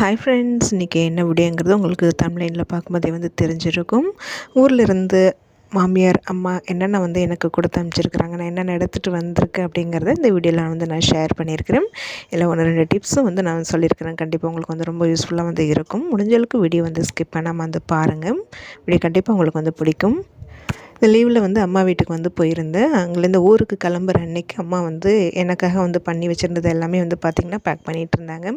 Hi friends இன்றைக்கி என்ன வீடியோங்கிறது உங்களுக்கு தமிழ்லைனில் பார்க்கும்போதே வந்து தெரிஞ்சிருக்கும். ஊரில் இருந்து மாமியார் அம்மா என்னென்ன வந்து எனக்கு கொடுத்து அனுப்பிச்சிருக்கிறாங்க நான் என்னென்ன எடுத்துகிட்டு வந்திருக்கேன் அப்படிங்கிறத இந்த வீடியோவில் வந்து நான் ஷேர் பண்ணியிருக்கிறேன். இல்லை ஒன்று ரெண்டு டிப்ஸும் வந்து நான் சொல்லியிருக்கிறேன். கண்டிப்பாக உங்களுக்கு வந்து ரொம்ப யூஸ்ஃபுல்லாக வந்து இருக்கும். முடிஞ்சளவுக்கு வீடியோ வந்து ஸ்கிப் பண்ணாமல் வந்து பாருங்கள் வீடியோ கண்டிப்பாக உங்களுக்கு வந்து பிடிக்கும். இந்த லீவில் வந்து அம்மா வீட்டுக்கு வந்து போயிருந்தேன். அங்கேருந்து ஊருக்கு கிளம்புற அன்னைக்கு அம்மா வந்து எனக்காக வந்து பண்ணி வச்சுருந்தது எல்லாமே வந்து பார்த்திங்கன்னா பேக் பண்ணிகிட்டு இருந்தாங்க.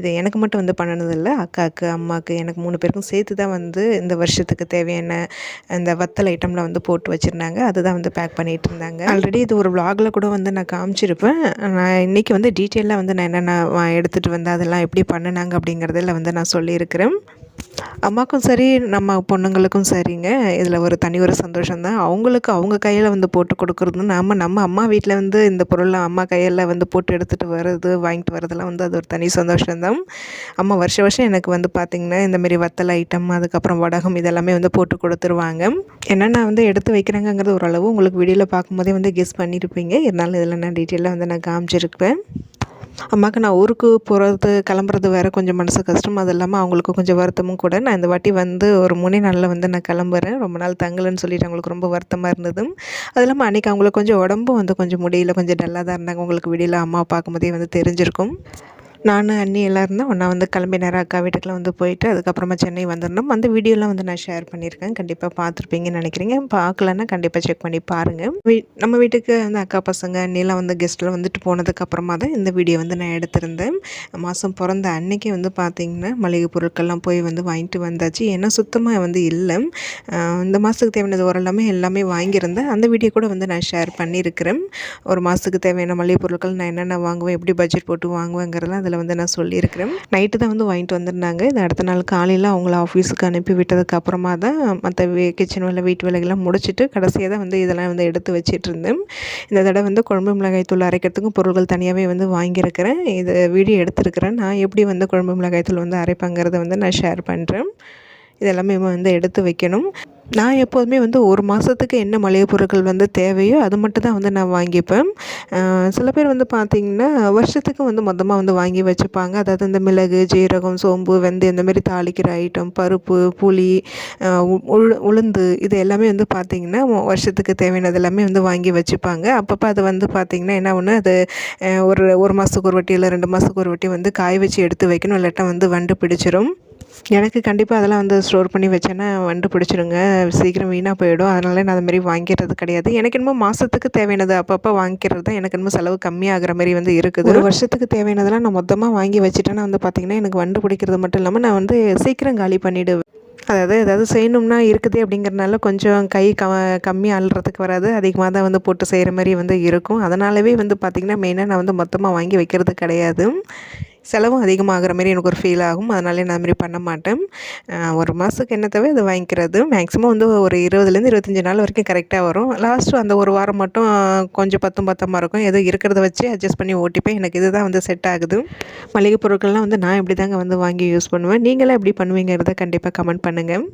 இது எனக்கு மட்டும் வந்து பண்ணினதில்லை அக்காவுக்கு அம்மாவுக்கு எனக்கு மூணு பேருக்கும் சேர்த்து தான் வந்து இந்த வருஷத்துக்கு தேவையான இந்த வத்தல் ஐட்டம்லாம் வந்து போட்டு வச்சுருந்தாங்க. அதுதான் வந்து பேக் பண்ணிகிட்டு இருந்தாங்க. ஆல்ரெடி இது ஒரு வ்ளாகில் கூட வந்து நான் காமிச்சிருப்பேன். நான் இன்றைக்கி வந்து டீட்டெயிலாக வந்து நான் என்னென்ன எடுத்துகிட்டு வந்தேன் அதெல்லாம் எப்படி பண்ணினாங்க அப்படிங்கிறதில் வந்து நான் சொல்லியிருக்கிறேன். அம்மாக்கும் சரி நம்ம பொண்ணுங்களுக்கும் சரிங்க. இதில் ஒரு தனி ஒரு சந்தோஷம் தான் அவங்களுக்கு அவங்க கையில் வந்து போட்டு கொடுக்குறது நம்ம நம்ம அம்மா வீட்டில் வந்து இந்த பொருளை அம்மா கையில் வந்து போட்டு எடுத்துகிட்டு வர்றது வாங்கிட்டு வரதெல்லாம் வந்து அது ஒரு தனி சந்தோஷம்தான். அம்மா வருஷம் வருஷம் எனக்கு வந்து பார்த்திங்கன்னா இந்தமாரி வத்தல் ஐட்டம் அதுக்கப்புறம் வடகம் இதெல்லாமே வந்து போட்டு கொடுத்துருவாங்க. என்னென்ன வந்து எடுத்து வைக்கிறாங்கங்கிறது ஓரளவு உங்களுக்கு வீடியோவில் பார்க்கும்போதே வந்து கெஸ் பண்ணியிருப்பீங்க இருந்தாலும் இதில் நான் டீட்டெயிலாக வந்து நான் காமிச்சிருப்பேன். அம்மாவுக்கு நான் ஊருக்கு போகிறது கிளம்புறது வேறு கொஞ்சம் மனசு கஷ்டம். அது இல்லாமல் அவங்களுக்கு கொஞ்சம் வருத்தமும் கூட. நான் இந்த வாட்டி வந்து ஒரு மூணே நாளில் வந்து நான் கிளம்புறேன். ரொம்ப நாள் தங்கலைன்னு சொல்லிட்டு அவங்களுக்கு ரொம்ப வருத்தமாக இருந்தது. அது இல்லாமல் அன்றைக்கி அவங்களுக்கு கொஞ்சம் உடம்பும் வந்து கொஞ்சம் முடியல. கொஞ்சம் டல்லாக தான் இருந்தாங்க. உங்களுக்கு வீடியோவில் அம்மா பார்க்கும்போதே வந்து தெரிஞ்சிருக்கும். நான் அண்ணி எல்லோரும் தான் ஒன்றா வந்து கிளம்பி நேரம் அக்கா வீட்டுக்குலாம் வந்து போயிட்டு அதுக்கப்புறமா சென்னை வந்துடணும். அந்த வீடியோலாம் வந்து நான் ஷேர் பண்ணியிருக்கேன். கண்டிப்பாக பார்த்துருப்பீங்கன்னு நினைக்கிறீங்க. பார்க்கலன்னா கண்டிப்பாக செக் பண்ணி பாருங்கள் வீ நம்ம வீட்டுக்கு அந்த அக்கா பசங்க அண்ணிலாம் வந்து கெஸ்ட்டில் வந்துட்டு போனதுக்கப்புறமா தான் இந்த வீடியோ வந்து நான் எடுத்திருந்தேன். மாதம் பிறந்த அன்னைக்கு வந்து பார்த்திங்கன்னா மளிகை பொருட்கள்லாம் போய் வந்து வாங்கிட்டு வந்தாச்சு. ஏன்னா சுத்தமாக வந்து இல்லை. இந்த மாதத்துக்கு தேவையானது ஓரளவுமே எல்லாமே வாங்கியிருந்தேன். அந்த வீடியோ கூட வந்து நான் ஷேர் பண்ணியிருக்கிறேன். ஒரு மாதத்துக்கு தேவையான மளிகை பொருட்கள் நான் என்னென்ன வாங்குவேன் எப்படி பட்ஜெட் போட்டு வாங்குவேங்கிறதெல்லாம் அதில் வந்து நான் சொல்லியிருக்கிறேன். நைட்டு தான் வந்து வாங்கிட்டு வந்திருந்தாங்க. இது அடுத்த நாள் காலையில் அவங்கள ஆஃபீஸுக்கு அனுப்பி விட்டதுக்கு அப்புறமா தான் மற்ற கிச்சன் வேலை வீட்டு வேலைகள்லாம் முடிச்சுட்டு கடைசியாக தான் வந்து இதெல்லாம் வந்து எடுத்து வச்சிட்டு இருந்தேன். இந்த தடவை வந்து குழம்பு மிளகாய் தூள் அரைக்கிறதுக்கும் பொருட்கள் தனியாகவே வந்து வாங்கியிருக்கிறேன். இது வீடியோ எடுத்திருக்கிறேன். நான் எப்படி வந்து குழம்பு மிளகாய் தூள் வந்து அரைப்பாங்கிறத வந்து நான் ஷேர் பண்ணுறேன் இதெல்லாமே வந்து எடுத்து வைக்கணும். நான் எப்போதுமே வந்து ஒரு மாதத்துக்கு என்ன மளிகை பொருட்கள் வந்து தேவையோ அது மட்டும் தான் வந்து நான் வாங்கிப்பேன். சில பேர் வந்து பார்த்திங்கன்னா வருஷத்துக்கு வந்து மொத்தமாக வந்து வாங்கி வச்சுப்பாங்க. அதாவது இந்த மிளகு ஜீரகம் சோம்பு வெந்தயம் இந்த மாதிரி தாளிக்கிற ஐட்டம் பருப்பு புளி உ- உளு- உளுந்து இது எல்லாமே வந்து பார்த்திங்கன்னா வருஷத்துக்கு தேவையானது எல்லாமே வந்து வாங்கி வச்சுப்பாங்க. அப்பப்போ அது வந்து பார்த்திங்கன்னா என்ன ஒன்று அது ஒரு ஒரு மாதத்துக்கு ஒரு வட்டி இல்லை ரெண்டு மாதத்துக்கு ஒரு வட்டி வந்து காய வச்சு எடுத்து வைக்கணும். இல்லாட்டா வந்து வண்டு பிடிச்சிரும். எனக்கு கண்டிப்பாக அதெல்லாம் வந்து ஸ்டோர் பண்ணி வச்சேன்னா வண்டு பிடிச்சிருங்க. சீக்கிரம் வீணாக போயிடும். அதனால நான் அது மாதிரி வாங்கிடுறது கிடையாது. எனக்கு என்னமோ மாதத்துக்கு தேவையானது அப்பப்போ வாங்கிக்கிறது தான். எனக்கு என்னமோ செலவு கம்மியாகிற மாதிரி வந்து இருக்குது. ஒரு வருஷத்துக்கு தேவையானதெல்லாம் நான் மொத்தமாக வாங்கி வச்சுட்டேன்னா வந்து பார்த்திங்கன்னா எனக்கு வண்டு பிடிக்கிறது மட்டும் இல்லாமல் நான் வந்து சீக்கிரம் காலி பண்ணிவிடுவேன் அதாவது ஏதாவது செய்யணும்னா இருக்குது அப்படிங்கிறனால கொஞ்சம் கை க கம்மி அள்ளுறதுக்கு வராது. அதிகமாக தான் வந்து போட்டு செய்கிற மாதிரி வந்து இருக்கும். அதனாலவே வந்து பார்த்திங்கன்னா மெயினாக நான் வந்து மொத்தமாக வாங்கி வைக்கிறது கிடையாது. செலவும் அதிகமாகிற மாதிரி எனக்கு ஒரு ஃபீல் ஆகும். அதனால நான் மாதிரி பண்ண மாட்டேன். ஒரு மாதத்துக்கு என்ன தேவை அதை வாங்கிக்கிறது. மேக்ஸிமம் வந்து ஒரு இருபதுலேருந்து இருபத்தஞ்சி நாள் வரைக்கும் கரெக்டாக வரும். லாஸ்ட்டு அந்த ஒரு வாரம் மட்டும் கொஞ்சம் பத்தும் பத்தமாக இருக்கும். ஏதோ இருக்கிறத வச்சு அட்ஜஸ்ட் பண்ணி ஓட்டிப்பேன். எனக்கு இதுதான் வந்து செட் ஆகுது. மளிகை பொருட்கள்லாம் வந்து நான் இப்படி தாங்க வந்து வாங்கி யூஸ் பண்ணுவேன்? நீங்களாம் எப்படி பண்ணுவீங்கிறத கண்டிப்பாக கமெண்ட் பண்ணுங்கள்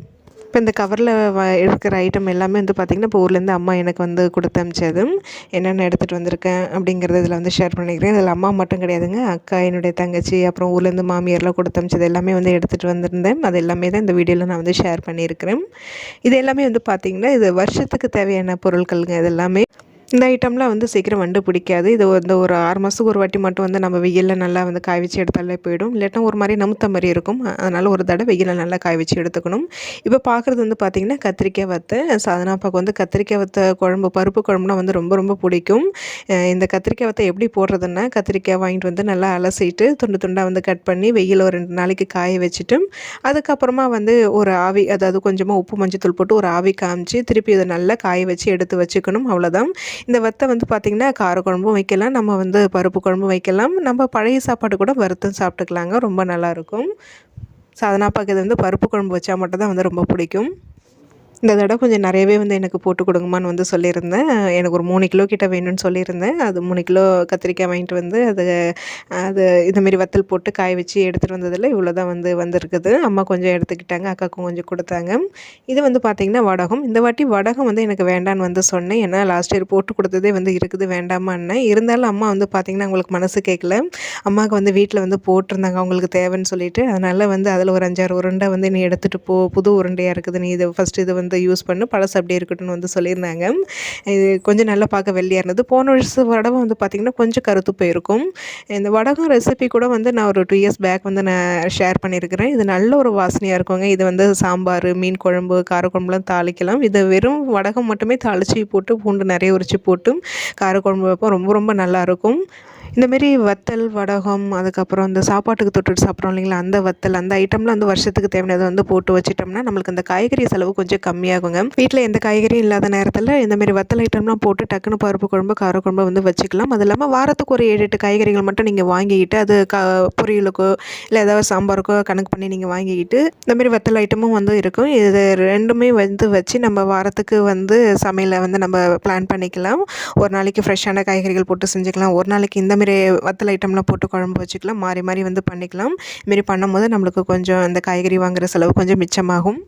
இப்போ இந்த கவரில் வ இருக்கிற ஐட்டம் எல்லாமே வந்து பார்த்திங்கன்னா இப்போ ஊர்லேருந்து அம்மா எனக்கு வந்து கொடுத்து அமிச்சதும் என்னென்ன எடுத்துகிட்டு வந்திருக்கேன் அப்படிங்கிறத இதில் வந்து ஷேர் பண்ணிக்கிறேன். இதில் அம்மா மட்டும் கிடையாதுங்க. அக்கா என்னுடைய தங்கச்சி அப்புறம் ஊர்லேருந்து மாமியார்லாம் கொடுத்து அமிச்சது எல்லாமே வந்து எடுத்துகிட்டு வந்திருந்தேன். அது எல்லாமே தான் இந்த வீடியோவில் நான் வந்து ஷேர் பண்ணியிருக்கிறேன். இது எல்லாமே வந்து பார்த்திங்கன்னா இது வருஷத்துக்கு தேவையான பொருட்களுங்க இது எல்லாமே. இந்த ஐட்டம்லாம் வந்து சீக்கிரம் வண்டு பிடிக்காது. இது வந்து ஒரு ஆறு மாதத்துக்கு ஒரு வாட்டி மட்டும் வந்து நம்ம வெயிலில் நல்லா வந்து காய வச்சு எடுத்தாலே போயிடும். இல்லாட்டா ஒரு மாதிரி நமுத்த மாதிரி இருக்கும். அதனால் ஒரு தடவை வெயிலில் நல்லா காய வச்சு எடுத்துக்கணும். இப்போ பார்க்குறது வந்து பார்த்திங்கன்னா கத்திரிக்காய் வத்தை. சாதனாப்பாக்கு வந்து கத்திரிக்காய் வத்த குழம்பு பருப்பு குழம்புனா வந்து ரொம்ப ரொம்ப பிடிக்கும். இந்த கத்திரிக்காய் வத்தை எப்படி போடுறதுன்னா கத்திரிக்காய் வாங்கிட்டு வந்து நல்லா அலசிட்டு துண்டு துண்டாக வந்து கட் பண்ணி வெயில் ஒரு ரெண்டு நாளைக்கு காய வச்சுட்டு அதுக்கப்புறமா வந்து ஒரு ஆவி அதாவது கொஞ்சமாக உப்பு மஞ்சள் தூள் போட்டு ஒரு ஆவி காமிச்சு திருப்பி இதை நல்லா காய வச்சு எடுத்து வச்சுக்கணும். அவ்வளோதான் இந்த வத்தை வந்து பார்த்திங்கன்னா காரக்குழம்பும் வைக்கலாம் நம்ம வந்து பருப்பு குழம்பும் வைக்கலாம். நம்ம பழைய சாப்பாடு கூட வறுத்தும் சாப்பிட்டுக்கலாங்க ரொம்ப நல்லாயிருக்கும் சாதனாப்பாக்கு இது வந்து பருப்பு குழம்பு வச்சா மட்டும் தான் வந்து ரொம்ப பிடிக்கும். இந்த தடவை கொஞ்சம் நிறையவே வந்து எனக்கு போட்டு கொடுங்கம்மான்னு வந்து சொல்லியிருந்தேன். எனக்கு ஒரு மூணு கிலோ கிட்ட வேணும்னு சொல்லியிருந்தேன். அது மூணு கிலோ கத்திரிக்காய் வாங்கிட்டு வந்து அது அது இதுமாரி வத்தல் போட்டு காய வச்சு எடுத்துகிட்டு வந்ததில் இவ்வளோ தான் வந்து வந்திருக்குது. அம்மா கொஞ்சம் எடுத்துக்கிட்டாங்க அக்காவுக்கும் கொஞ்சம் கொடுத்தாங்க. இது வந்து பார்த்திங்கன்னா வடகம். இந்த வாட்டி வடகம் வந்து எனக்கு வேண்டான்னு வந்து சொன்னேன். ஏன்னா லாஸ்ட் இயர் போட்டு கொடுத்ததே வந்து இருக்குது வேண்டாமான்னு இருந்தாலும் அம்மா வந்து பார்த்திங்கன்னா அவங்களுக்கு மனசு கேட்கல அம்மாவுக்கு வந்து வீட்டில் வந்து போட்டிருந்தாங்க அவங்களுக்கு தேவைன்னு சொல்லிட்டு. அதனால் வந்து அதில் ஒரு அஞ்சாறு உருண்டை வந்து நீ எடுத்துகிட்டு போ. புது உருண்டையாக இருக்குது. நீ இதை ஃபஸ்ட்டு இது வந்து வந்து யூஸ் பண்ணு பழசு அப்படியே இருக்கட்டும்னு வந்து சொல்லியிருந்தாங்க. இது கொஞ்சம் நல்லா பார்க்க வெள்ளையாக இருந்தது. போன வருஷம் வடகம் வந்து பார்த்திங்கன்னா கொஞ்சம் கருத்து போயிருக்கும். இந்த வடகம் ரெசிபி கூட வந்து நான் ஒரு டூ இயர்ஸ் பேக் வந்து நான் ஷேர் பண்ணியிருக்கிறேன். இது நல்ல ஒரு வாசனையாக இருக்குங்க. இது வந்து சாம்பார் மீன் குழம்பு காரக்குழம்புலாம் தாளிக்கலாம். இது வெறும் வடகம் மட்டுமே தாளித்து போட்டு பூண்டு நிறைய உரிச்சு போட்டு காரக்குழம்பு வைப்போம். ரொம்ப ரொம்ப நல்லாயிருக்கும் இந்தமாரி வத்தல் வடகம் அதுக்கப்புறம் இந்த சாப்பாட்டுக்கு தொட்டுட்டு சாப்பிட்றோம் இல்லைங்களா? அந்த வத்தல் அந்த ஐட்டம்லாம் வந்து வருஷத்துக்கு தேவையானதை வந்து போட்டு வச்சிட்டோம்னா நம்மளுக்கு அந்த காய்கறி செலவு கொஞ்சம் கம்மியாகுங்க. வீட்டில் எந்த காய்கறியும் இல்லாத நேரத்தில் இந்தமாரி வத்தல் ஐட்டம்லாம் போட்டு டக்குனு பருப்பு குழம்பு காரக்குழம்பு வந்து வச்சுக்கலாம். அது இல்லாமல் வாரத்துக்கு ஒரு ஏழு எட்டு காய்கறிகள் மட்டும் நீங்கள் வாங்கிக்கிட்டு அது க பொரியலுக்கோ இல்லை ஏதாவது சாம்பாருக்கோ கணக்கு பண்ணி நீங்கள் வாங்கிக்கிட்டு இந்தமாரி வத்தல் ஐட்டமும் வந்து இருக்கும். இது ரெண்டுமே வந்து வச்சு நம்ம வாரத்துக்கு வந்து சமையலை வந்து நம்ம பிளான் பண்ணிக்கலாம். ஒரு நாளைக்கு ஃப்ரெஷ்ஷான காய்கறிகள் போட்டு செஞ்சுக்கலாம். ஒரு நாளைக்கு இந்தமாரி இதுமாரி வத்தல் ஐட்டம்லாம் போட்டு குழம்பு வச்சுக்கலாம். மாறி மாறி வந்து பண்ணிக்கலாம். இதுமாரி பண்ணும்போது நம்மளுக்கு கொஞ்சம் அந்த காய்கறி வாங்குகிற செலவு கொஞ்சம் மிச்சமாகும்.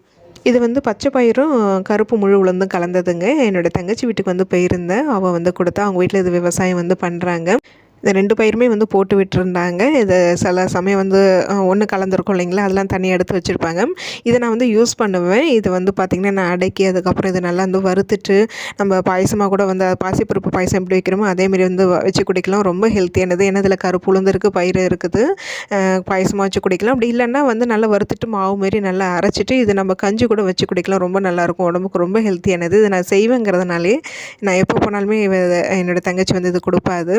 இது வந்து பச்சை பயிரும் கருப்பு முழு உளுந்தும் கலந்ததுங்க. என்னோடய தங்கச்சி வீட்டுக்கு வந்து போயிருந்தேன். அவள் வந்து கொடுத்தா அவங்க வீட்டில் இது விவசாயம் வந்து பண்ணுறாங்க இந்த ரெண்டு பயிருமே வந்து போட்டு விட்டுருந்தாங்க. இது சில சமயம் வந்து ஒன்று கலந்துருக்கும் இல்லைங்களா? அதெல்லாம் தனியாக எடுத்து வச்சுருப்பாங்க. இதை நான் வந்து யூஸ் பண்ணுவேன். இது வந்து பார்த்திங்கன்னா நான் அடக்கி அதுக்கப்புறம் இது நல்லா வந்து வறுத்துட்டு நம்ம பாயசமாக கூட வந்து பாசிப்பருப்பு பாயசம் எப்படி வைக்கிறோமோ அதேமாரி வந்து வச்சு குடிக்கலாம். ரொம்ப ஹெல்த்தியானது ஏன்னா இதில் கருப்பு உளுந்து இருக்குது. பயிர் இருக்குது பாயசமாக வச்சு குடிக்கலாம். அப்படி இல்லைன்னா வந்து நல்லா வறுத்துட்டு மாவு மாரி நல்லா அரைச்சிட்டு இது நம்ம கஞ்சி கூட வச்சு குடிக்கலாம். ரொம்ப நல்லாயிருக்கும். உடம்புக்கு ரொம்ப ஹெல்த்தியானது இதை நான் செய்வேங்கிறதுனாலே நான் எப்போ போனாலுமே என்னோடய தங்கச்சி வந்து இது கொடுப்பாது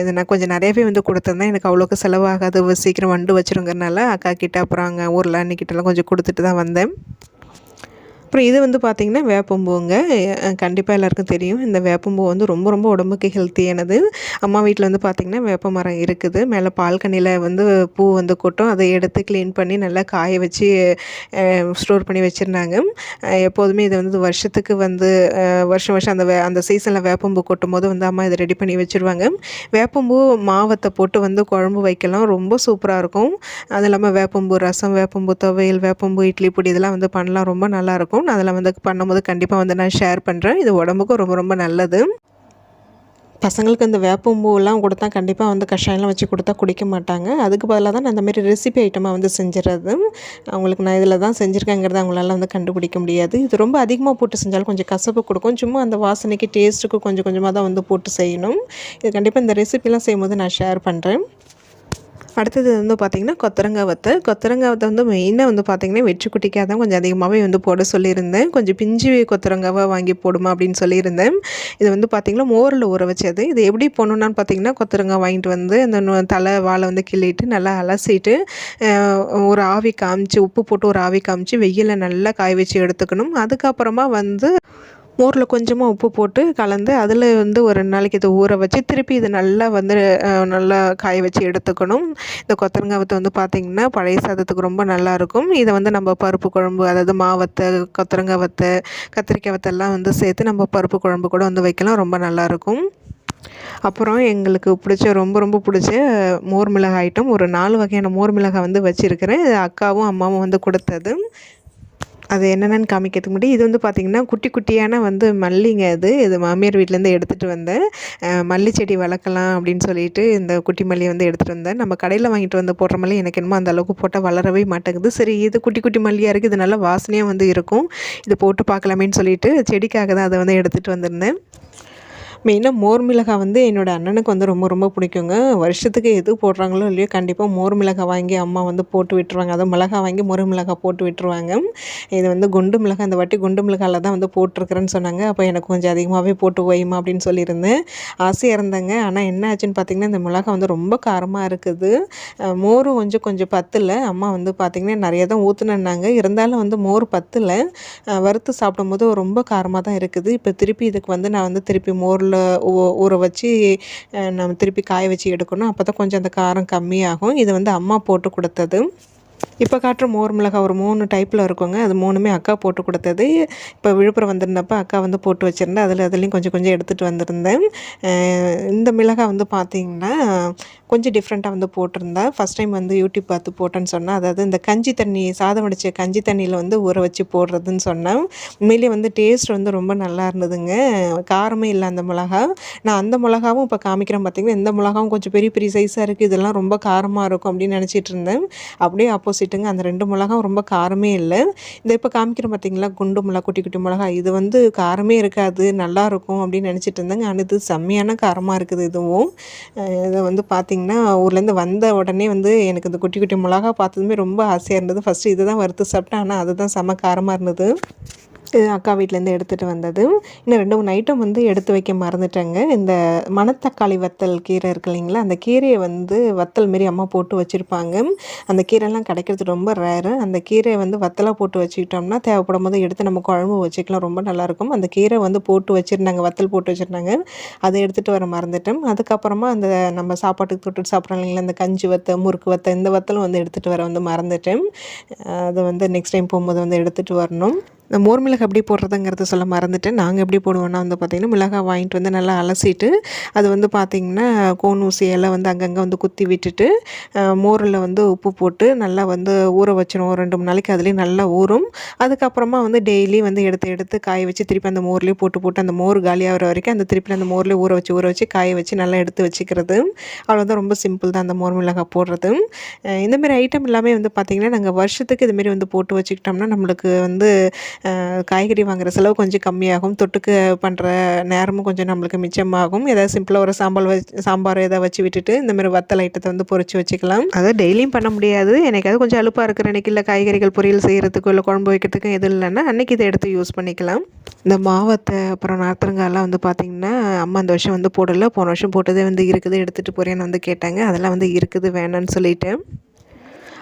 எதுனா நான் கொஞ்சம் நிறையவே வந்து கொடுத்துருந்தேன். எனக்கு அவ்வளோக்கு செலவாகாது. சீக்கிரம் வண்டு வச்சுருங்கிறனால அக்கா கிட்ட அப்புறம் அங்கே ஊரில் அன்னிக்கிட்டலாம் கொஞ்சம் கொடுத்துட்டு தான் வந்தேன். அப்புறம் இது வந்து பார்த்திங்கன்னா வேப்பம்பூங்க. கண்டிப்பாக எல்லாருக்கும் தெரியும். இந்த வேப்பம்பூ வந்து ரொம்ப ரொம்ப உடம்புக்கு ஹெல்த்தியானது. அம்மா வீட்டில் வந்து பார்த்திங்கன்னா வேப்ப மரம் இருக்குது. மேலே பால்கனியில் வந்து பூ வந்து கொட்டும். அதை எடுத்து க்ளீன் பண்ணி நல்லா காய வச்சு ஸ்டோர் பண்ணி வச்சுருந்தாங்க. எப்போதுமே இது வந்து வருஷத்துக்கு வந்து வருஷம் வருஷம் அந்த வே அந்த சீசனில் வேப்பம்பூ கொட்டும் போது வந்து அம்மா இதை ரெடி பண்ணி வச்சுருவாங்க. வேப்பம்பூ மாவத்தை போட்டு வந்து குழம்பு வைக்கலாம். ரொம்ப சூப்பராக இருக்கும். அது இல்லாமல் வேப்பம்பூ ரசம் வேப்பம்பூ துவையல் வேப்பம்பூ இட்லி பொடி இதெல்லாம் வந்து பண்ணலாம். ரொம்ப நல்லாயிருக்கும் நான் அதில் வந்து பண்ணும்போது கண்டிப்பாக வந்து நான் ஷேர் பண்ணுறேன் இது உடம்புக்கும் ரொம்ப ரொம்ப நல்லது. பசங்களுக்கு இந்த வேப்பம்பூலாம் கொடுத்தா கண்டிப்பாக வந்து கஷாயம்லாம் வச்சு கொடுத்தா குடிக்க மாட்டாங்க. அதுக்கு பதிலாக தான் நான் அந்தமாரி ரெசிபி ஐட்டமாக வந்து செஞ்சிடறது. அவங்களுக்கு நான் இதில் தான் செஞ்சுருக்கேங்கிறத அவங்களால வந்து கண்டுபிடிக்க முடியாது. இது ரொம்ப அதிகமாக போட்டு செஞ்சாலும் கொஞ்சம் கசப்பு கொடுக்கும். சும்மா அந்த வாசனைக்கு டேஸ்ட்டுக்கு கொஞ்சம் கொஞ்சமாக தான் வந்து போட்டு செய்யணும். இது கண்டிப்பாக இந்த ரெசிபிலாம் செய்யும்போது நான் ஷேர் பண்ணுறேன் அடுத்தது வந்து பார்த்திங்கன்னா கொத்தரங்காய் வத்தை. கொத்தரங்காய் வத்தை வந்து மெயினாக வந்து பார்த்திங்கன்னா வெற்றி குட்டிக்காக தான் கொஞ்சம் அதிகமாகவே வந்து போட சொல்லியிருந்தேன். கொஞ்சம் பிஞ்சு கொத்தரங்காவை வாங்கி போடுமா அப்படின்னு சொல்லியிருந்தேன். இது வந்து பார்த்திங்கன்னா மோரில் ஊற வச்சது. இது எப்படி போடணுன்னான்னு பார்த்திங்கன்னா கொத்தரங்காய் வாங்கிட்டு வந்து அந்த தலை வாழை வந்து கிள்ளிட்டு நல்லா அலசிட்டு ஒரு ஆவி காமிச்சு உப்பு போட்டு ஒரு ஆவி காமிச்சு வெயிலில் நல்லா காய வச்சு எடுத்துக்கணும். அதுக்கப்புறமா வந்து மோரில் கொஞ்சமாக உப்பு போட்டு கலந்து அதில் வந்து ஒரு ரெண்டு நாளைக்கு இதை ஊற வச்சு திருப்பி இது நல்லா வந்து நல்லா காய வச்சு எடுத்துக்கணும். இந்த கொத்தரங்காய் வத்தை வந்து பார்த்திங்கன்னா பழைய சாதத்துக்கு ரொம்ப நல்லாயிருக்கும் இதை வந்து நம்ம பருப்பு குழம்பு அதாவது மாவத்தை கொத்தரங்காய் வத்தை கத்திரிக்காய் வத்தெல்லாம் வந்து சேர்த்து நம்ம பருப்பு குழம்பு கூட வந்து வைக்கலாம். ரொம்ப நல்லாயிருக்கும் அப்புறம் எங்களுக்கு பிடிச்ச ரொம்ப ரொம்ப பிடிச்ச மோர் மிளகாய் ஐட்டம். ஒரு நாலு வகையான மோர் மிளகாய் வந்து வச்சுருக்கிறேன். அக்காவும் அம்மாவும் வந்து கொடுத்தது. அது என்னென்னு காமிக்கிறதுக்கு முன்னாடி இது வந்து பார்த்திங்கன்னா குட்டி குட்டியான வந்து மல்லிங்க அது இது மாமியார் வீட்டிலேருந்து எடுத்துகிட்டு வந்தேன். மல்லி செடி வளர்க்கலாம் அப்படின்னு சொல்லிட்டு இந்த குட்டி மல்லியை வந்து எடுத்துகிட்டு வந்தேன். நம்ம கடையில் வாங்கிட்டு வந்து போடுற மல்லி எனக்கு என்னமோ அந்த அளவுக்கு போட்டால் வளரவே மாட்டேங்குது. சரி இது குட்டி குட்டி மல்லியாக இருக்குது இது நல்லா வாசனையாக வந்து இருக்கும். இது போட்டு பார்க்கலாமேன்னு சொல்லிட்டு செடிக்காக தான் அதை வந்து எடுத்துகிட்டு வந்திருந்தேன். மெயினாக மோர் மிளகாய் வந்து என்னோடய அண்ணனுக்கு வந்து ரொம்ப ரொம்ப பிடிக்குங்க. வருஷத்துக்கு எது போடுறாங்களோ இல்லையோ கண்டிப்பாக மோர் மிளகாய் வாங்கி அம்மா வந்து போட்டு விட்டுருவாங்க. அதுவும் மிளகாய் வாங்கி மோர் மிளகாய் போட்டு விட்டுருவாங்க. இது வந்து குண்டு மிளகாய் இந்த வாட்டி குண்டு மிளகாயில் தான் வந்து போட்டிருக்கிறேன்னு சொன்னாங்க. அப்போ எனக்கு கொஞ்சம் அதிகமாகவே போட்டு வைமா அப்படின்னு சொல்லியிருந்தேன். ஆசையாக இருந்தேங்க. ஆனால் என்ன ஆச்சுன்னு பார்த்திங்கன்னா இந்த மிளகாய் வந்து ரொம்ப காரமாக இருக்குது. மோரும் கொஞ்சம் கொஞ்சம் பத்தில். அம்மா வந்து பார்த்திங்கன்னா நிறைய தான் ஊற்றுனாங்க இருந்தாலும் வந்து மோர் பத்தில் வறுத்து சாப்பிடும்போது ரொம்ப காரமாக தான் இருக்குது. இப்போ திருப்பி இதுக்கு வந்து நான் வந்து திருப்பி மோரில் ஊற வச்சு நம்ம திருப்பி காய வச்சு எடுக்கணும். அப்போ தான் கொஞ்சம் அந்த காரம் கம்மியாகும். இது வந்து அம்மா போட்டு கொடுத்தது. இப்போ காட்டுற மோர் மிளகாய் ஒரு மூணு டைப்பில் இருக்குங்க. அது மூணுமே அக்கா போட்டு கொடுத்தது. இப்போ விழுப்புரம் வந்திருந்தப்போ அக்கா வந்து போட்டு வச்சுருந்தேன். அதில் அதுலேயும் கொஞ்சம் கொஞ்சம் எடுத்துகிட்டு வந்திருந்தேன். இந்த மிளகாய் வந்து பார்த்திங்கன்னா கொஞ்சம் டிஃப்ரெண்ட்டாக வந்து போட்டிருந்தேன் ஃபஸ்ட் டைம் வந்து யூடியூப் பார்த்து போட்டேன்னு சொன்னேன் அதாவது இந்த கஞ்சி தண்ணி சாதம் வடித்த கஞ்சி தண்ணியில் வந்து ஊற வச்சு போடுறதுன்னு சொன்னேன். உண்மையிலேயே வந்து டேஸ்ட் வந்து ரொம்ப நல்லா இருந்ததுங்க. காரமே இல்லை அந்த மிளகா. நான் அந்த மிளகாவும் இப்போ காமிக்கிறேன் பார்த்திங்கன்னா இந்த மிளகாவும் கொஞ்சம் பெரிய பெரிய சைஸாக இருக்குது இதெல்லாம் ரொம்ப காரமாக இருக்கும் அப்படின்னு நினச்சிட்டு இருந்தேன். அப்படியே ஆப்போசிட்டுங்க அந்த ரெண்டு மிளகா ரொம்ப காரமே இல்லை. இந்த இப்போ காமிக்கிறோம் பார்த்தீங்களா குண்டு மிளகா குட்டி குட்டி மிளகா இது வந்து காரமே இருக்காது நல்லாயிருக்கும் அப்படின்னு நினச்சிட்டு இருந்தேங்க. ஆனால் இது செம்மையான காரமாக இருக்குது இதுவும். இதை வந்து பார்த்திங்க பார்த்திங்கன்னா ஊர்லேருந்து வந்த உடனே வந்து எனக்கு இந்த குட்டி குட்டி மிளகா பார்த்ததுமே ரொம்ப ஆசையாக இருந்தது. ஃபஸ்ட்டு இதை தான் வறுத்து சாப்பிட்டேன். ஆனால் அதுதான் செம்ம காரமாக இருந்தது. அக்கா வீட்டிலேருந்து எடுத்துகிட்டு வந்தது. இன்னும் ரெண்டு மூணு ஐட்டம் வந்து எடுத்து வைக்க மறந்துட்டேங்க. இந்த மணத்தக்காளி வத்தல் கீரை இருக்கு இல்லைங்களா அந்த கீரையை வந்து வத்தல் மாரி அம்மா போட்டு வச்சுருப்பாங்க. அந்த கீரைலாம் கிடைக்கிறது ரொம்ப ரேரு அந்த கீரையை வந்து வத்தலாக போட்டு வச்சுக்கிட்டோம்னா தேவைப்படும் போது எடுத்து நம்ம குழம்பு வச்சுக்கலாம். ரொம்ப நல்லாயிருக்கும். அந்த கீரை வந்து போட்டு வச்சுருந்தாங்க வத்தல் போட்டு வச்சுருந்தாங்க. அதை எடுத்துகிட்டு வர மறந்துட்டேன். அதுக்கப்புறமா அந்த நம்ம சாப்பாட்டுக்கு தொட்டு சாப்பிட்றோம் இல்லைங்களா அந்த கஞ்சி வத்தை முறுக்கு வத்தை இந்த வத்தலும் வந்து எடுத்துகிட்டு வர வந்து மறந்துட்டேன். அதை வந்து நெக்ஸ்ட் டைம் போகும்போது வந்து எடுத்துகிட்டு வரணும். இந்த மோர் மிளகு எப்படி போடுறதுங்கிறத சொல்ல மறந்துட்டேன். நாங்கள் எப்படி போடுவோன்னா வந்து பார்த்திங்கன்னா மிளகாய் வாங்கிட்டு வந்து நல்லா அலசிட்டு அது வந்து பார்த்திங்கன்னா கோன் ஊசியெல்லாம் வந்து அங்கங்கே வந்து குத்தி விட்டுட்டு மோரில் வந்து உப்பு போட்டு நல்லா வந்து ஊற வச்சிடும் ஒரு ரெண்டு மூணு நாளைக்கு அதுலேயும் நல்லா ஊறும். அதுக்கப்புறமா வந்து டெய்லி வந்து எடுத்து எடுத்து காய வச்சு திருப்பி அந்த மோர்லேயே போட்டு போட்டு அந்த மோர் காலியாகிற வரைக்கும் அந்த திருப்பி அந்த மோர்லேயே ஊற வச்சு ஊற வச்சு காய வச்சு நல்லா எடுத்து வச்சுக்கிறது. அவ்வளோதான் ரொம்ப சிம்பிள் தான் அந்த மோர் மிளகாய் போடுறது. இந்தமாரி ஐட்டம் எல்லாமே வந்து பார்த்திங்கன்னா நாங்கள் வருஷத்துக்கு இதுமாரி வந்து போட்டு வச்சுக்கிட்டோம்னா நம்மளுக்கு வந்து காய்கறி வாங்குகிற செலவு கொஞ்சம் கம்மியாகும். தொட்டுக்கு பண்ணுற நேரமும் கொஞ்சம் நம்மளுக்கு மிச்சமாகும். ஏதாவது சிம்பிளாக ஒரு சாம்பார் வச்சு சாம்பார் ஏதாவது வச்சு விட்டுட்டு இந்தமாதிரி வத்தல் ஐட்டத்தை வந்து பொறிச்சு வச்சுக்கலாம். அதை டெய்லியும் பண்ண முடியாது. எனக்காவது கொஞ்சம் அலுப்பாக இருக்கிற அன்றைக்கி இல்லை காய்கறிகள் பொரியல் செய்கிறதுக்கும் இல்லை குழம்பு வைக்கிறதுக்கும் எதுவும் இல்லைன்னா அன்றைக்கி இதை எடுத்து யூஸ் பண்ணிக்கலாம். இந்த மாவத்தை அப்புறம் நார்த்தங்காயெல்லாம் வந்து பார்த்திங்கன்னா அம்மா இந்த வருஷம் வந்து போடலை. போன வருஷம் போட்டதே வந்து இருக்குது. எடுத்துகிட்டு போகிறேன்னு வந்து கேட்டாங்க. அதெல்லாம் வந்து இருக்குது வேணான்னு சொல்லிவிட்டேன்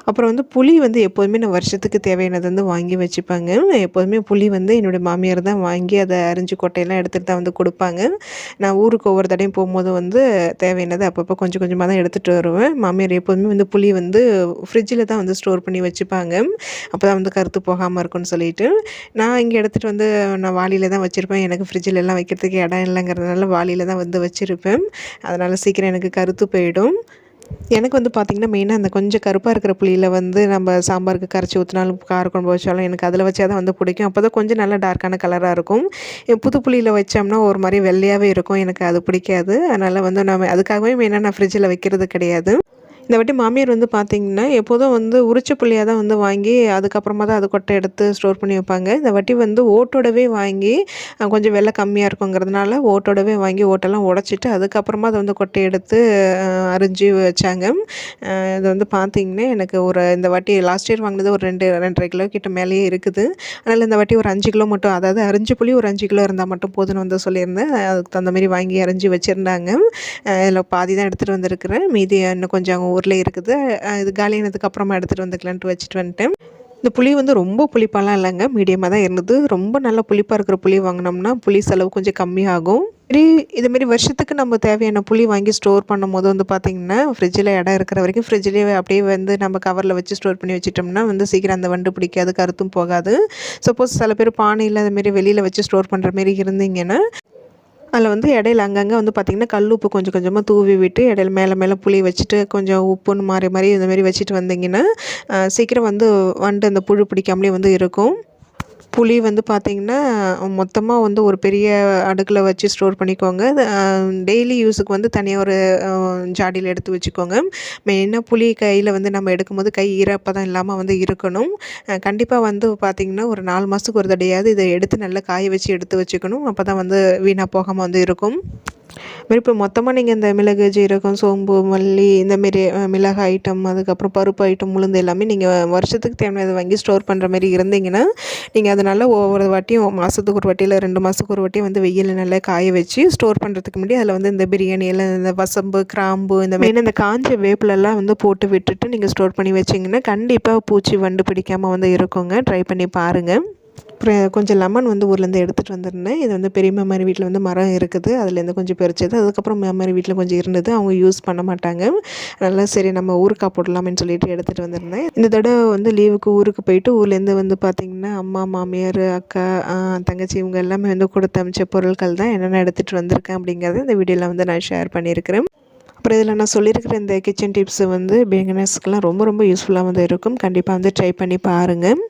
அப்புறம் வந்து புளி வந்து எப்போதுமே நான் வருஷத்துக்கு தேவையானது வந்து வாங்கி வச்சுப்பாங்க. எப்போதுமே புளி வந்து என்னுடைய மாமியார் தான் வாங்கி அதை அரிஞ்சு கொட்டையெல்லாம் எடுத்துகிட்டு தான் வந்து கொடுப்பாங்க. நான் ஊருக்கு ஒவ்வொரு தடையும் போகும்போது வந்து தேவையானது அப்பப்போ கொஞ்சம் கொஞ்சமாக தான் எடுத்துகிட்டு வருவேன். மாமியார் எப்போதுமே வந்து புளி வந்து ஃப்ரிட்ஜில் தான் வந்து ஸ்டோர் பண்ணி வச்சுப்பாங்க. அப்போ தான் வந்து கருத்து போகாமல் இருக்கும்னு சொல்லிட்டு. நான் இங்கே எடுத்துகிட்டு வந்து நான் வாளியில் தான் வச்சுருப்பேன். எனக்கு ஃப்ரிட்ஜில் எல்லாம் வைக்கிறதுக்கு இடம் இல்லைங்கிறதுனால வாளியில் தான் வந்து வச்சுருப்பேன். அதனால் சீக்கிரம் எனக்கு கருத்து போயிடும். எனக்கு வந்து பார்த்திங்கன்னா மெயினாக அந்த கொஞ்சம் கருப்பாக இருக்கிற புளியில் வந்து நம்ம சாம்பாருக்கு கரைச்சி ஊற்றினாலும் கார குழம்பு வச்சாலும் எனக்கு அதில் வச்சா தான் வந்து பிடிக்கும். அப்போ தான் கொஞ்சம் நல்லா டார்க்கான கலராக இருக்கும். புது புளியில் வச்சோம்னா ஒரு மாதிரி வெள்ளையாகவே இருக்கும். எனக்கு அது பிடிக்காது. அதனால் வந்து நம்ம அதுக்காகவே மெயினாக நான் ஃப்ரிட்ஜில் வைக்கிறது கிடையாது. இந்த வாட்டி மாமியார் வந்து பார்த்திங்கன்னா எப்போதும் வந்து உரிச்ச புள்ளியாக தான் வந்து வாங்கி அதுக்கப்புறமா தான் அது கொட்டை எடுத்து ஸ்டோர் பண்ணி வைப்பாங்க. இந்த வாட்டி வந்து ஓட்டோடவே வாங்கி கொஞ்சம் வெள்ளை கம்மியாக இருக்குங்கிறதுனால ஓட்டோடவே வாங்கி ஓட்டெல்லாம் உடச்சிட்டு அதுக்கப்புறமா அதை வந்து கொட்டை எடுத்து அரிஞ்சு வச்சாங்க. இது வந்து பார்த்திங்கன்னா எனக்கு ஒரு இந்த வாட்டி லாஸ்ட் இயர் வாங்கினது ஒரு ரெண்டு ரெண்டரை கிலோ கிட்ட மேலேயே இருக்குது. அதனால் இந்த வாட்டி ஒரு அஞ்சு கிலோ மட்டும் அதாவது அரிஞ்சு புளி ஒரு அஞ்சு கிலோ இருந்தால் மட்டும் போதுன்னு வந்து சொல்லியிருந்தேன். அதுக்கு தகுந்த மாதிரி வாங்கி அரிஞ்சு வச்சுருந்தாங்க. இதில் பாதி தான் எடுத்துகிட்டு வந்திருக்கிறேன். மீதி இன்னும் கொஞ்சம் ஊரில் இருக்குது. இது காலியானதுக்கு அப்புறமா எடுத்துகிட்டு வந்துக்கலான்ட்டு வச்சுட்டு வந்துட்டேன். இந்த புளி வந்து ரொம்ப புளிப்பாலாம் இல்லைங்க. மீடியமாக தான் இருந்தது. ரொம்ப நல்ல புளிப்பாக இருக்கிற புளி வாங்கினோம்னா புளி செலவு கொஞ்சம் கம்மியாகும் சரி இதுமாரி வருஷத்துக்கு நம்ம தேவையான புளி வாங்கி ஸ்டோர் பண்ணும் போது வந்து பார்த்திங்கன்னா ஃப்ரிட்ஜில் இடம் இருக்கிற வரைக்கும் ஃப்ரிட்ஜ்லேயே அப்படியே வந்து நம்ம கவரில் வச்சு ஸ்டோர் பண்ணி வச்சிட்டோம்னா வந்து சீக்கிரம் அந்த வண்டு பிடிக்காது கருத்தும் போகாது. சப்போஸ் சில பேர் பானையில் அதுமாரி வெளியில் வச்சு ஸ்டோர் பண்ணுற மாரி இருந்தீங்கன்னா அதில் வந்து இடையில அங்கங்கே வந்து பார்த்திங்கன்னா கல் உப்பு கொஞ்சம் கொஞ்சமாக தூவி விட்டு இடையில மேலே மேலே புளி வச்சுட்டு கொஞ்சம் உப்புன்னு மாறி மாறி இந்த மாதிரி வச்சுட்டு வந்தீங்கன்னா சீக்கிரம் வந்து வந்துட்டு அந்த புழு பிடிக்காமலே வந்து இருக்கும். புளி வந்து பார்த்திங்கன்னா மொத்தமாக வந்து ஒரு பெரிய அடுக்கில் வச்சு ஸ்டோர் பண்ணிக்கோங்க. டெய்லி யூஸுக்கு வந்து தனியாக ஒரு ஜாடியில் எடுத்து வச்சுக்கோங்க. மெயினாக புளி கையில் வந்து நம்ம எடுக்கும்போது கை ஈரப்பதம் இல்லாமல் வந்து இருக்கணும். கண்டிப்பாக வந்து பார்த்திங்கன்னா ஒரு நாலு மாதத்துக்கு ஒரு தடையாவது இதை எடுத்து நல்லா காய வச்சு எடுத்து வச்சுக்கணும். அப்போ தான் வந்து வீணாக போகாமல் வந்து இருக்கும். மாரி இப்போ மொத்தமாக நீங்கள் இந்த மிளகு ஜீரகம் சோம்பு மல்லி இந்தமாரி மிளகு ஐட்டம் அதுக்கப்புறம் பருப்பு ஐட்டம் உளுந்து எல்லாமே நீங்கள் வருஷத்துக்கு தேவையானதை வாங்கி ஸ்டோர் பண்ணுற மாதிரி இருந்தீங்கன்னா நீங்கள் அதனால் ஒவ்வொரு வாட்டியும் மாதத்துக்கு ஒரு வாட்டி இல்லை ரெண்டு மாதத்துக்கு ஒரு வாட்டியும் வந்து வெயில் நல்லா காய வச்சு ஸ்டோர் பண்ணுறதுக்கு முன்னாடி அதில் வந்து இந்த பிரியாணி எல்லாம் இந்த வசம்பு கிராம்பு இந்த மாதிரி இந்த காஞ்ச வேப்பிலெல்லாம் வந்து போட்டு விட்டுட்டு நீங்கள் ஸ்டோர் பண்ணி வச்சிங்கன்னா கண்டிப்பாக பூச்சி வண்டு பிடிக்காமல் வந்து இருக்குங்க. ட்ரை பண்ணி பாருங்கள் கொஞ்சம் லெமன் வந்து ஊர்லேருந்து எடுத்துகிட்டு வந்திருந்தேன். இது வந்து பெரியம்மா மாதிரி வீட்டில் வந்து மரம் இருக்குது. அதுலேருந்து கொஞ்சம் பறிச்சது அதுக்கப்புறம் மாதிரி வீட்டில் கொஞ்சம் இருந்தது. அவங்க யூஸ் பண்ண மாட்டாங்க. நல்லா சரி நம்ம ஊருக்கா போடலாமேன்னு சொல்லிட்டு எடுத்துகிட்டு வந்திருந்தேன். இந்த தடவை வந்து லீவுக்கு ஊருக்கு போயிட்டு ஊர்லேருந்து வந்து பார்த்திங்கன்னா அம்மா மாமியார் அக்கா தங்கச்சி இவங்க எல்லாமே வந்து கொடுத்து அமைச்ச பொருட்கள் தான் என்னென்ன எடுத்துகிட்டு வந்திருக்கேன் அப்படிங்கிறத இந்த வீடியோவில் வந்து நான் ஷேர் பண்ணியிருக்கிறேன். அப்புறம் இதில் நான் சொல்லியிருக்கிற இந்த கிச்சன் டிப்ஸு வந்து பிகினர்ஸ்க்கெலாம் ரொம்ப ரொம்ப யூஸ்ஃபுல்லாக வந்து இருக்கும். கண்டிப்பாக வந்து ட்ரை பண்ணி பாருங்கள்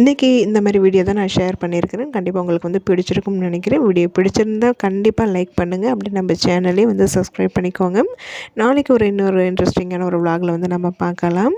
இன்றைக்கி இந்த மாதிரி வீடியோ தான் நான் ஷேர் பண்ணியிருக்கிறேன். கண்டிப்பாக உங்களுக்கு வந்து பிடிச்சிருக்கும்னு நினைக்கிறேன். வீடியோ பிடிச்சிருந்தால் கண்டிப்பாக லைக் பண்ணுங்கள் அப்படி நம்ம சேனலையும் வந்து சப்ஸ்கிரைப் பண்ணிக்கோங்க. நாளைக்கு ஒரு இன்னொரு இன்ட்ரெஸ்டிங்கான ஒரு விலாகில் வந்து நம்ம பார்க்கலாம்.